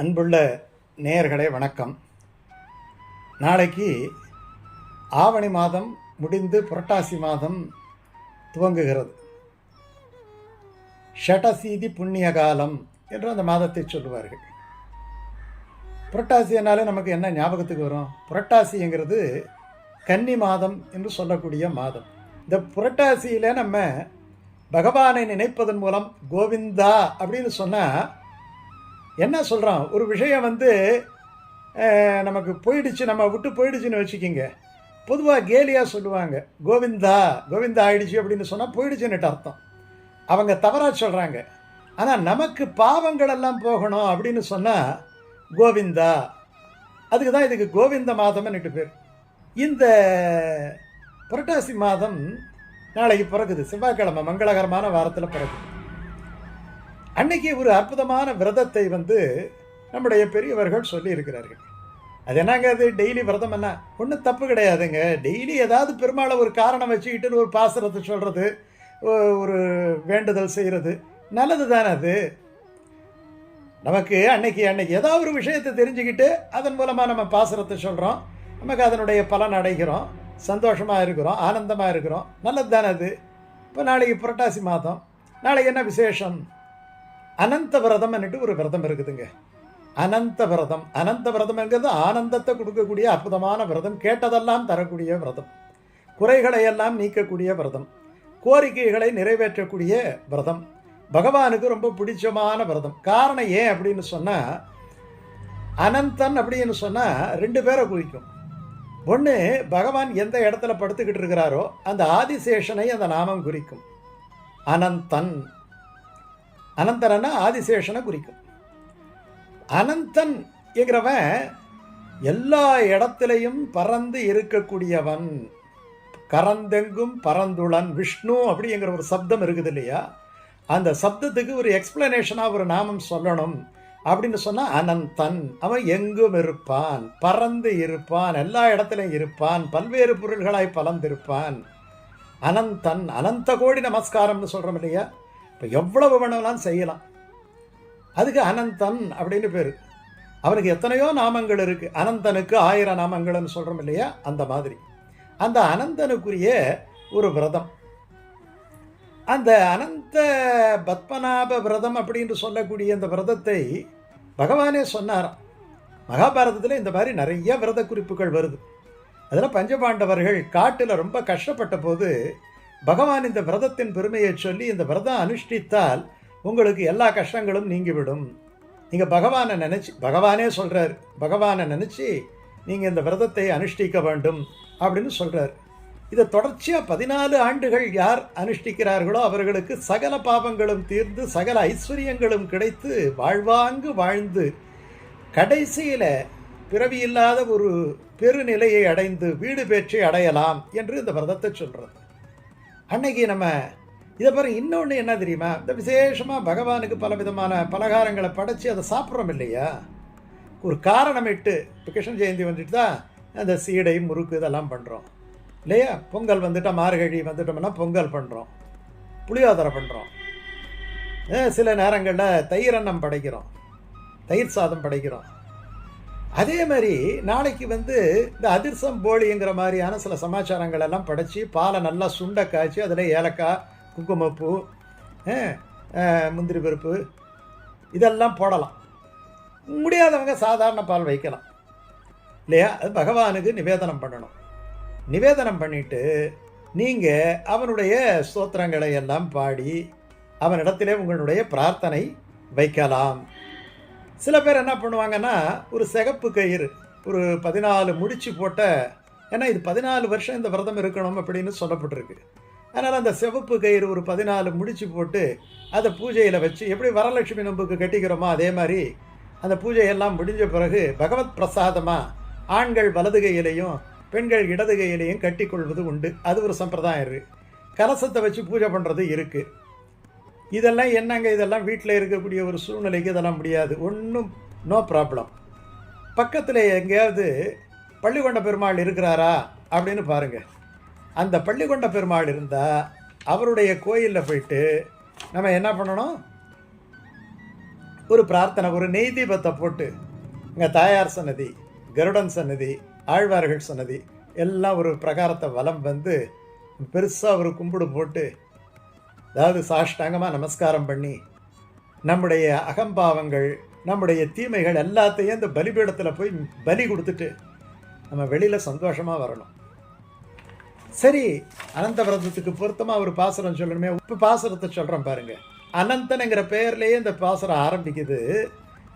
அன்புள்ள நேயர்களே வணக்கம். நாளைக்கு ஆவணி மாதம் முடிந்து புரட்டாசி மாதம் துவங்குகிறது. ஷடசீதி புண்ணிய காலம் என்று அந்த மாதத்தை சொல்லுவார்கள். புரட்டாசினாலே நமக்கு என்ன ஞாபகத்துக்கு வரும்? புரட்டாசிங்கிறது கன்னி மாதம் என்று சொல்லக்கூடிய மாதம். இந்த புரட்டாசியில் நம்ம பகவானை நினைப்பதன் மூலம் கோவிந்தா அப்படின்னு சொன்னால் என்ன சொல்கிறோம் ஒரு விஷயம் வந்து நமக்கு போயிடுச்சு நம்ம விட்டு போயிடுச்சுன்னு வச்சுக்கிங்க. பொதுவாக கேலியாக சொல்லுவாங்க கோவிந்தா கோவிந்தா ஆயிடுச்சு அப்படின்னு சொன்னால் போயிடுச்சுன்னுட்டு அர்த்தம். அவங்க தவறாக சொல்கிறாங்க ஆனால் நமக்கு பாவங்கள் எல்லாம் போகணும் அப்படின்னு சொன்னால் கோவிந்தா. அதுக்கு தான் இதுக்கு கோவிந்த மாதம்னுட்டு பேர். இந்த புரட்டாசி மாதம் நாளைக்கு பிறகுது. செவ்வாய்க்கிழமை மங்களகரமான வாரத்தில் பிறகுது. அன்னைக்கு ஒரு அற்புதமான விரதத்தை வந்து நம்முடைய பெரியவர்கள் சொல்லியிருக்கிறார்கள். அது என்னங்க அது? டெய்லி விரதம் என்ன? ஒன்றும் தப்பு கிடையாதுங்க. டெய்லி ஏதாவது பெருமாளை ஒரு காரணம் வச்சுக்கிட்டு ஒரு பாசுரத்தை சொல்கிறது ஒரு வேண்டுதல் செய்கிறது நல்லது தானே அது? நமக்கு அன்னைக்கு அன்னைக்கு ஏதாவது ஒரு விஷயத்தை தெரிஞ்சுக்கிட்டு அதன் மூலமாக நம்ம பாசுரத்தை சொல்கிறோம் நமக்கு அதனுடைய பலன் அடைகிறோம். சந்தோஷமாக இருக்கிறோம் ஆனந்தமாக இருக்கிறோம். நல்லது தானே அது? இப்போ நாளைக்கு புரட்டாசி மாதம். நாளைக்கு என்ன விசேஷம்? அனந்த விரதம்னுட்டு ஒரு விரதம் இருக்குதுங்க. அனந்த விரதம். அனந்த விரதம்ங்கிறது ஆனந்தத்தை கொடுக்கக்கூடிய அற்புதமான விரதம். கேட்டதெல்லாம் தரக்கூடிய விரதம். குறைகளை எல்லாம் நீக்கக்கூடிய விரதம். கோரிக்கைகளை நிறைவேற்றக்கூடிய விரதம். பகவானுக்கு ரொம்ப பிடிச்சமான விரதம். காரணம் ஏன் அப்படின்னு சொன்னால் அனந்தன் அப்படின்னு சொன்னால் ரெண்டு பேரை குறிக்கும். ஒன்று பகவான் எந்த இடத்துல படுத்துக்கிட்டு இருக்கிறாரோ அந்த ஆதிசேஷனை அந்த நாமம் குறிக்கும். அனந்தன். அனந்தரன்னா ஆதிசேஷனை குறிக்கும். அனந்தன் என்கிறவன் எல்லா இடத்திலையும் பறந்து இருக்கக்கூடியவன். கரந்தெங்கும் பரந்துளன் விஷ்ணு அப்படிங்கிற ஒரு சப்தம் இருக்குது இல்லையா? அந்த சப்தத்துக்கு ஒரு எக்ஸ்பிளனேஷனாக ஒரு நாமம் சொல்லணும் அப்படின்னு சொன்னால் அனந்தன். அவன் எங்கும் இருப்பான் பறந்து இருப்பான் எல்லா இடத்துலையும் இருப்பான் பல்வேறு பொருள்களாய் பலந்திருப்பான். அனந்தன் அனந்த கோடி நமஸ்காரம்னு சொல்கிறோம் இல்லையா? இப்போ எவ்வளவு வேணாலும் செய்யலாம். அதுக்கு அனந்தன் அப்படின்னு பேர். அவனுக்கு எத்தனையோ நாமங்கள் இருக்குது அனந்தனுக்கு ஆயிரம் நாமங்கள்னு சொல்கிறோம் இல்லையா? அந்த மாதிரி. அந்த அனந்தனுக்குரிய ஒரு விரதம். அந்த அனந்த பத்மநாப விரதம் அப்படின்னு சொல்லக்கூடிய அந்த விரதத்தை பகவானே சொன்னாராம். மகாபாரதத்தில் இந்த மாதிரி நிறைய விரத குறிப்புகள் வருது. அதில் பஞ்சபாண்டவர்கள் காட்டில் ரொம்ப கஷ்டப்பட்ட போது பகவான் இந்த விரதத்தின் பெருமையை சொல்லி இந்த விரதம் அனுஷ்டித்தால் உங்களுக்கு எல்லா கஷ்டங்களும் நீங்கிவிடும். நீங்கள் பகவானை நினச்சி பகவானே சொல்கிறார் பகவானை நினச்சி நீங்கள் இந்த விரதத்தை அனுஷ்டிக்க வேண்டும் அப்படின்னு சொல்கிறார் இதை தொடர்ச்சியாக பதினாலு ஆண்டுகள் யார் அனுஷ்டிக்கிறார்களோ அவர்களுக்கு சகல பாவங்களும் தீர்ந்து சகல ஐஸ்வர்யங்களும் கிடைத்து வாழ்வாங்கு வாழ்ந்து கடைசியில் பிறவி இல்லாத ஒரு பெருநிலையை அடைந்து வீடு பேச்சை அடையலாம் என்று இந்த விரதத்தை சொல்கிறது அன்னைக்கு நம்ம இதை பாருங்க இன்னொன்று என்ன தெரியுமா? இந்த விசேஷமாக பகவானுக்கு பல விதமான பலகாரங்களை படைச்சி அதை சாப்பிட்றோம் இல்லையா? ஒரு காரணமிட்டு இப்போ கிருஷ்ண ஜெயந்தி வந்துட்டு தான் அந்த சீடை முறுக்கு இதெல்லாம் பண்ணுறோம் இல்லையா? பொங்கல் வந்துட்டால் மார்கழி வந்துட்டோம்னா பொங்கல் பண்ணுறோம் புளியோதரை பண்ணுறோம் சில நேரங்களில் தயிர் அன்னம் படைக்கிறோம். தயிர் சாதம் படைக்கிறோம். அதே மாதிரி நாளைக்கு வந்து இந்த அதிர்சம் போலிங்கிற மாதிரியான சில சமாச்சாரங்கள் எல்லாம் படைச்சி பாலை நல்லா சுண்ட காய்ச்சி அதில் ஏலக்காய் குங்குமப்பூ முந்திரி பருப்பு இதெல்லாம் போடலாம். முடியாதவங்க சாதாரண பால் வைக்கலாம். இல்லையா? அது பகவானுக்கு நிவேதனம் பண்ணணும். நிவேதனம் பண்ணிட்டு நீங்கள் அவனுடைய ஸ்தோத்திரங்களை எல்லாம் பாடி அவனிடத்திலே உங்களுடைய பிரார்த்தனை வைக்கலாம். சில பேர் என்ன பண்ணுவாங்கன்னா ஒரு சிகப்பு கயிறு ஒரு பதினாலு முடிச்சு போட்ட ஏன்னா இது பதினாலு வருஷம் இந்த விரதம் இருக்கணும் அப்படின்னு சொல்லப்பட்டிருக்கு. அதனால் அந்த சிவப்பு கயிறு ஒரு பதினாலு முடிச்சு போட்டு அதை பூஜையில் வச்சு எப்படி வரலட்சுமி நம்புக்கு கட்டிக்கிறோமோ அதே மாதிரி அந்த பூஜையெல்லாம் முடிஞ்ச பிறகு பகவத் பிரசாதமாக ஆண்கள் வலது கையிலையும் பெண்கள் இடது கையிலையும் கட்டிக்கொள்வது உண்டு. அது ஒரு சம்பிரதாயம் இருக்குது கலசத்தை வச்சு பூஜை பண்ணுறது இருக்குது இதெல்லாம் என்னங்க? இதெல்லாம் வீட்டில் இருக்கக்கூடிய ஒரு சூழ்நிலைக்கு இதெல்லாம் முடியாது. ஒன்றும் நோ ப்ராப்ளம் பக்கத்தில் எங்கேயாவது பள்ளிக்கொண்ட பெருமாள் இருக்கிறாரா? அப்படின்னு பாருங்கள் அந்த பள்ளிக்கொண்ட பெருமாள் இருந்தால் அவருடைய கோயிலில் போயிட்டு நம்ம என்ன பண்ணணும்? ஒரு பிரார்த்தனை ஒரு நெய் தீபத்தை போட்டு இங்கே தாயார் சன்னதி கருடன் சன்னதி ஆழ்வார்கள் சன்னதி எல்லாம் ஒரு பிரகாரத்தை வலம் வந்து பெருசாக ஒரு கும்பிடு போட்டு அதாவது சாஷ்டாங்கமாக நமஸ்காரம் பண்ணி நம்முடைய அகம்பாவங்கள் நம்முடைய தீமைகள் எல்லாத்தையும் இந்த பலிபீடத்தில் போய் பலி கொடுத்துட்டு நம்ம வெளியில் சந்தோஷமாக வரணும். சரி அனந்த விரதத்துக்கு பொருத்தமாக ஒரு பாசுரம் சொல்லணுமே. இப்போ பாசுரத்தை சொல்கிறோம் பாருங்க. அனந்தனுங்கிற பெயர்லேயே இந்த பாசுரம் ஆரம்பிக்குது.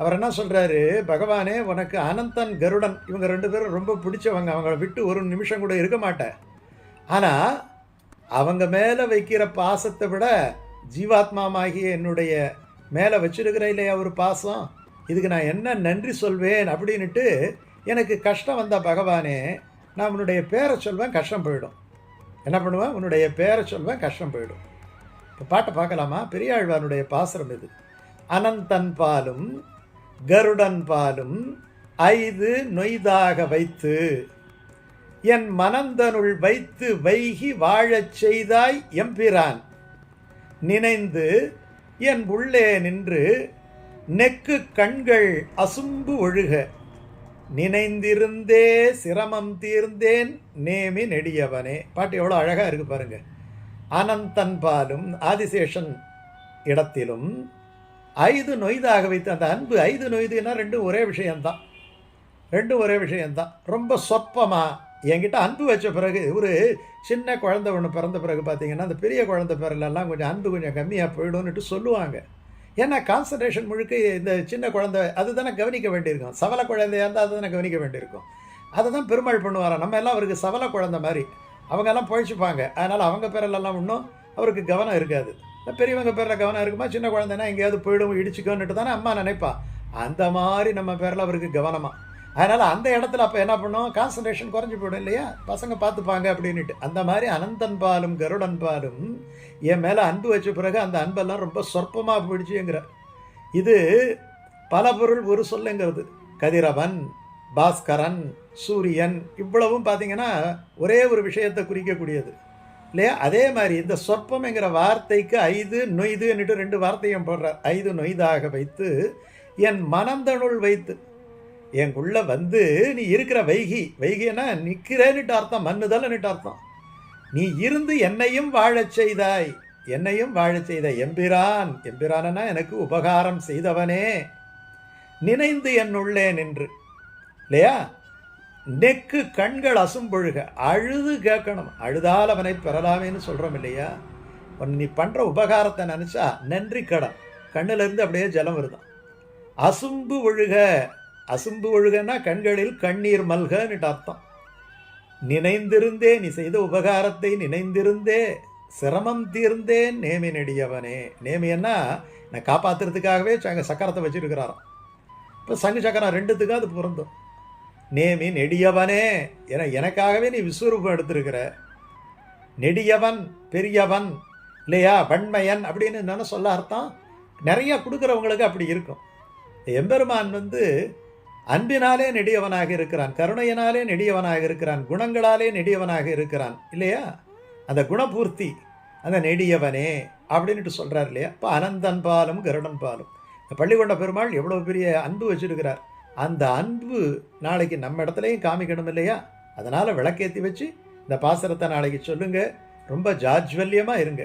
அவர் என்ன சொல்கிறாரு பகவானே உனக்கு அனந்தன் கருடன் இவங்க ரெண்டு பேரும் ரொம்ப பிடிச்சவங்க. அவங்கள விட்டு ஒரு நிமிஷம் கூட இருக்க மாட்டேன். ஆனால் அவங்க மேலே வைக்கிற பாசத்தை விட ஜீவாத்மாமாகிய என்னுடைய மேலே வச்சிருக்கிற இல்லையா ஒரு பாசம்? இதுக்கு நான் என்ன நன்றி சொல்வேன் அப்படின்னுட்டு எனக்கு கஷ்டம் வந்த பகவானே நான் உன்னுடைய பேரை சொல்வேன் கஷ்டம் போயிடும். என்ன பண்ணுவேன்? உன்னுடைய பேரை சொல்வேன் கஷ்டம் போயிடும். இப்போ பாட்டை பார்க்கலாமா? பெரியாழ்வானுடைய பாசுரம் இது. அனந்தன் பாலும் கருடன் பாலும் ஐது நொய்தாக வைத்து என் மனந்தனுள் வைத்து வைகி வாழச் செய்தாய் எம்பிரான். நினைந்து என் உள்ளே நின்று நெக்கு கண்கள் அசும்பு ஒழுக. நினைந்திருந்தே சிரமம் தீர்ந்தேன் நேமி நெடியவனே. பாட்டு எவ்வளோ அழகாக இருக்கு பாருங்க. அனந்தன் பாலும் ஆதிசேஷன் இடத்திலும் ஐது நொய்தாக வைத்து அந்த அன்பு ஐது நொய்துன்னா ரெண்டும் ஒரே விஷயம்தான். ரெண்டும் ஒரே விஷயம்தான். ரொம்ப சொற்பமாக என்கிட்ட அன்பு வச்ச பிறகு ஒரு சின்ன குழந்த ஒன்று பிறந்த பிறகு பார்த்தீங்கன்னா அந்த பெரிய குழந்தை பிறலெல்லாம் கொஞ்சம் அன்பு கொஞ்சம் கம்மியாக போயிடும்னுட்டு சொல்லுவாங்க. ஏன்னா கான்சன்ட்ரேஷன் முழுக்க இந்த சின்ன குழந்தை அதுதானே கவனிக்க வேண்டியிருக்கும். சவல குழந்தையாக இருந்தால் அதுதானே கவனிக்க வேண்டியிருக்கும். அதை தான் பெருமாள் பண்ணுவாராம். நம்ம எல்லாம் அவருக்கு சவல குழந்தை மாதிரி. அவங்க எல்லாம் பழிச்சுப்பாங்க. அதனால் அவங்க பேரிலெல்லாம் இன்னும் அவருக்கு கவனம் இருக்காது. பெரியவங்க பேரில் கவனம் இருக்குமா? சின்ன குழந்தைனா எங்கேயாவது போயிடும் இடிச்சுக்கோன்னுட்டு தானே அம்மா நினைப்பா. அந்த மாதிரி நம்ம பேரில் அவருக்கு கவனமாக அதனால் அந்த இடத்துல அப்போ என்ன பண்ணும்? கான்சன்ட்ரேஷன் குறைஞ்சி போயிடும் இல்லையா? பசங்க பார்த்துப்பாங்க அப்படின்னுட்டு. அந்த மாதிரி அனந்தன் பாலும் கருடன் பாலும் என் மேலே அன்பு வச்ச பிறகு அந்த அன்பெல்லாம் ரொம்ப சொற்பமாக போயிடுச்சுங்கிற. இது பல பொருள் ஒரு சொல்லுங்கிறது. கதிரவன் பாஸ்கரன் சூரியன் இவ்வளவும் பார்த்தீங்கன்னா ஒரே ஒரு விஷயத்தை குறிக்கக்கூடியது. இல்லையா? அதே மாதிரி இந்த சொற்பம்ங்கிற வார்த்தைக்கு ஐது நொய்துன்னுட்டு ரெண்டு வார்த்தையும் போடுறார். ஐது நொய்தாக வைத்து என் மனந்தனுள் வைத்து. எங்குள்ள வந்து நீ இருக்கிற வைகி. வைகின்னா நிற்கிறேன்னுட்டு அர்த்தம் மண்ணுதல்னுட்டு அர்த்தம். நீ இருந்து என்னையும் வாழச் செய்தாய். என்னையும் வாழச் செய்த எம்பிரான். எம்பிரானனா எனக்கு உபகாரம் செய்தவனே. நினைந்து என் உள்ளே நின்று. இல்லையா? நெக்கு கண்கள் அசும்பொழுக அழுது கேட்கணும். அழுதால் அவனை பெறலாமேன்னு சொல்கிறோம் இல்லையா? உன் நீ பண்ணுற உபகாரத்தை நினச்சா நன்றி கடன். கண்ணிலிருந்து அப்படியே ஜலம் வருதான். அசும்பு ஒழுக. அசும்பு ஒழுகன்னா கண்களில் கண்ணீர் மல்கன்னுட்டு அர்த்தம். நினைந்திருந்தே நீ செய்த உபகாரத்தை நினைந்திருந்தே சிரமம் தீர்ந்தேன் நேமி நெடியவனே நேமியன்னா நான் காப்பாத்துறதுக்காகவே சங்க சக்கரத்தை வச்சிருக்கிறாராம். இப்போ சங்கு சக்கரம் ரெண்டுத்துக்கும் அது பொருந்தும். நேமி நெடியவனே. என எனக்காகவே நீ விஸ்வரூபம் எடுத்திருக்கிற. நெடியவன் பெரியவன் இல்லையா? வன்மையன் அப்படின்னு என்னென்ன சொல்ல அர்த்தம். நிறைய கொடுக்குறவங்களுக்கு அப்படி இருக்கும். எம்பெருமான் வந்து அன்பினாலே நெடியவனாக இருக்கிறான் கருணையினாலே நெடியவனாக இருக்கிறான் குணங்களாலே நெடியவனாக இருக்கிறான் இல்லையா? அந்த குணபூர்த்தி அந்த நெடியவனே அப்படின்ட்டு சொல்கிறார் இல்லையா? இப்போ அனந்தன் பாலும் கருடன் பாலும். இந்த பள்ளிக்கொண்ட பெருமாள் எவ்வளோ பெரிய அன்பு வச்சிருக்கிறார். அந்த அன்பு நாளைக்கு நம்ம இடத்துலையும் காமிக்கணும் இல்லையா? அதனால் விளக்கேற்றி வச்சு இந்த பாசரத்தை நாளைக்கு சொல்லுங்கள் ரொம்ப ஜாஜ்வல்யமாக இருங்க.